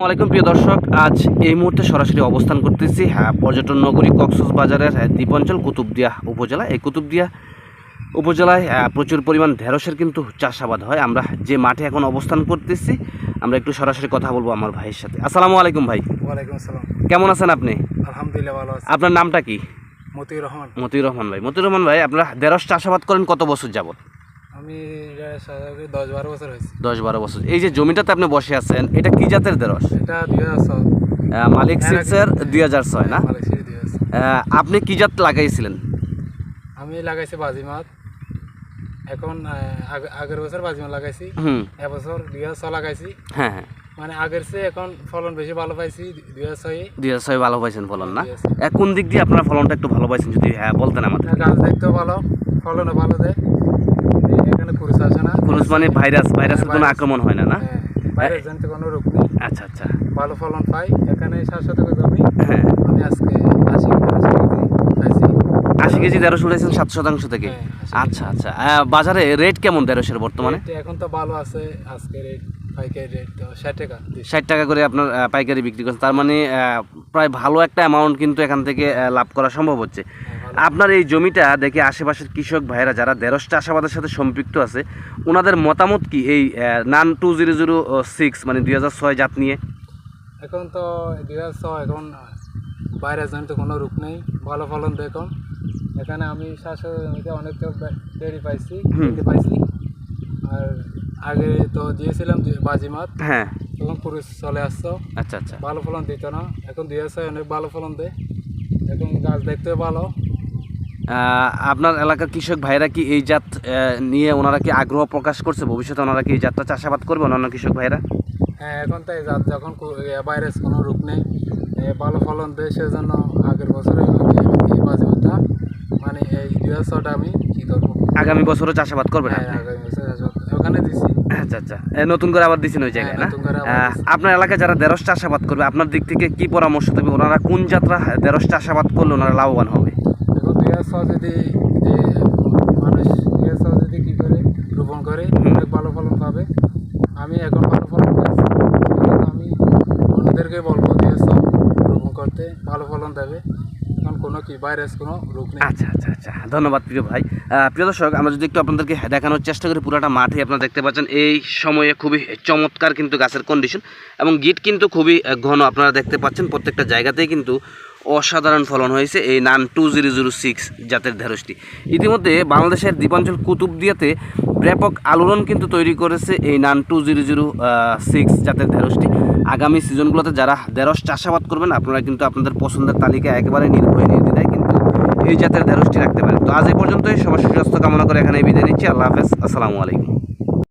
আসসালামাইকুম প্রিয় দর্শক আজ এই মুহূর্তে সরাসরি অবস্থান করতেছি হ্যাঁ পর্যটন নগরী কক্সবাজারের হ্যাঁ, দ্বীপাঞ্চল কুতুবদিয়া উপজেলা এই কুতুবদিয়া উপজেলায় প্রচুর পরিমাণ ঢেঁড়সের কিন্তু চাষাবাদ হয়। আমরা যে মাঠে এখন অবস্থান করতেছি আমরা একটু সরাসরি কথা বলব আমার ভাইয়ের সাথে। আসসালামু আলাইকুম ভাই কেমন আছেন আপনি? আলহামদুলিল্লাহ ভালো আপনার নামটা কি? মতিউর রহমান। মতিউর রহমান ভাই। মতিউর রহমান ভাই আপনারা ঢেঁড়স চাষাবাদ করেন কত বছর যাবত আমি দশ বারো বছর হয়েছে। দশ বারো বছর। এই যে জমিটাতে আপনি বসে আছেন এটা কি জাতের ঢেঁড়স এটা দুই হাজার ছয়। মালিক সিক্সের দুই হাজার ছয় না? আহ, আপনি কি জাত লাগাইছিলেন? আমি লাগাইছি বাজিমাত। এখন আগ- আগের বছর বাজিমাত লাগাইছি। হুম। এবছর দুই হাজার ছয় লাগাইছি। হ্যাঁ হ্যাঁ। মানে আগের চেয়ে এখন ফলন বেশি ভালো পাইছি দুই হাজার ছয়ে দুই হাজার ছয় ভালো পাইছেন ফলন না? কোন দিক দিয়ে আপনার ফলনটা একটু ভালো পাইছেন যদি হ্যাঁ বলতেন আমাদের। গাছ দেখতেও ভালো ফলনও ভালো দেয় এই এখানে কুরুষ আসে না খরচ মানে ভাইরাস ভাইরাসের কোনো আক্রমণ হয় না না? হ্যাঁ, বাইরে জানতে কোনো রোগ নেই। আচ্ছা আচ্ছা। ভালো ফলন পাই। এখানে সাত শতক জমি হ্যাঁ। আমি আজকে আশি আশি কেজি দেড়শো উঠেছেন সাত শতাংশ থেকে? হ্যাঁ, আচ্ছা আচ্ছা। বাজারে রেট কেমন দেড়শের বর্তমানে? এখন তো ভালো আছে। আজকে রেট ষাট টাকা করে আপনার পাইকারি বিক্রি করছেন তার মানে প্রায় ভালো একটা অ্যামাউন্ট কিন্তু এখান থেকে লাভ করা সম্ভব হচ্ছে। আপনার এই জমিটা দেখে আশেপাশের কৃষক ভাইরা যারা দেড়শ চাষাবাদের সাথে সম্পৃক্ত আছে ওনাদের মতামত কি এই nun two zero zero six মানে দুই হাজার ছয় জাত নিয়ে? এখন তো দুই হাজার ছয় এখন বাইরে জানি তো কোনো রূপ নেই ভালো ফলন দেখুন এখানে আমি শাসক জমিতে অনেক দেরি পাইছি। কিনতে পাইছি। আর আগে তো দিয়েছিলাম বাজিমাত হ্যাঁ। তখন পুরুষ চলে আসতো। আচ্ছা আচ্ছা। ভালো ফলন দিত না এখন দুই হাজার ছয় অনেক ভালো ফলন দেয়। এখন গাছ দেখতেও ভালো আপনার এলাকার কৃষক ভাইরা কি এই জাত নিয়ে ওনারা কি আগ্রহ প্রকাশ করছে? ভবিষ্যতে ওনারা কি এই জাতটা চাষাবাদ করবে অন্যান্য কৃষক ভাইরা? হ্যাঁ এখন তো এই জাত যখন ভাইরাস কোনো রূপ নেই। ভালো ফলন দেয় সেজন্য আগের বছরে এই বাজিমাতটা মানে এই দুই হাজার আমি কী করব? আগামী বছরও চাষাবাদ করবেন হ্যাঁ আগামী বছর। ওখানে দিছি। আচ্ছা আচ্ছা। নতুন করে আবার দিচ্ছেন ওই জায়গায় হ্যাঁ, না। আপনার এলাকায় যারা দেড়শ চাষাবাদ করবে আপনার দিক থেকে কি পরামর্শ দেবে? ওনারা কোন যাত্রা দেড়শ চাষাবাদ করলে ওনারা লাভবান হবে? ছয় যদি যে মানুষ ছয় যদি কী করে রোপণ করে অনেক ভালো ফলন পাবে। আমি এখন ভালো ফলন পাচ্ছি আমি অন্যদেরকে বলব ছয় রোপণ করতে ভালো ফলন দেবে। কোনো কি ভাইরাস কোনো রোগ নেই। আচ্ছা আচ্ছা আচ্ছা। ধন্যবাদ প্রিয় ভাই। প্রিয় দর্শক আমরা যদি একটু আপনাদেরকে দেখানোর চেষ্টা করি পুরোটা মাঠে আপনারা দেখতে পাচ্ছেন এই সময়ে খুবই চমৎকার কিন্তু গাছের কন্ডিশন এবং গিট কিন্তু খুবই ঘন আপনারা দেখতে পাচ্ছেন প্রত্যেকটা জায়গাতেই কিন্তু অসাধারণ ফলন হয়েছে এই nun two zero zero six জাতের ঢেঁড়সটি ইতিমধ্যে বাংলাদেশের দ্বীপাঞ্চল কুতুবদিয়াতে ব্যাপক আলোড়ন কিন্তু তৈরি করেছে এই nun two zero zero six জাতের ঢেঁড়সটি আগামী সিজনগুলোতে যারা ঢেঁড়স চাষাবাদ করবেন, আপনারা কিন্তু আপনাদের পছন্দের তালিকা একেবারে নির্ভয় নির্দ্বিধায় কিন্তু এই জাতের ঢেঁড়সটি রাখতে পারেন। তো আজ এই পর্যন্তই, সবার সুস্বাস্থ্য কামনা করে এখানে বিদায় নিচ্ছি। আল্লাহ হাফেজ, আসসালামু আলাইকুম।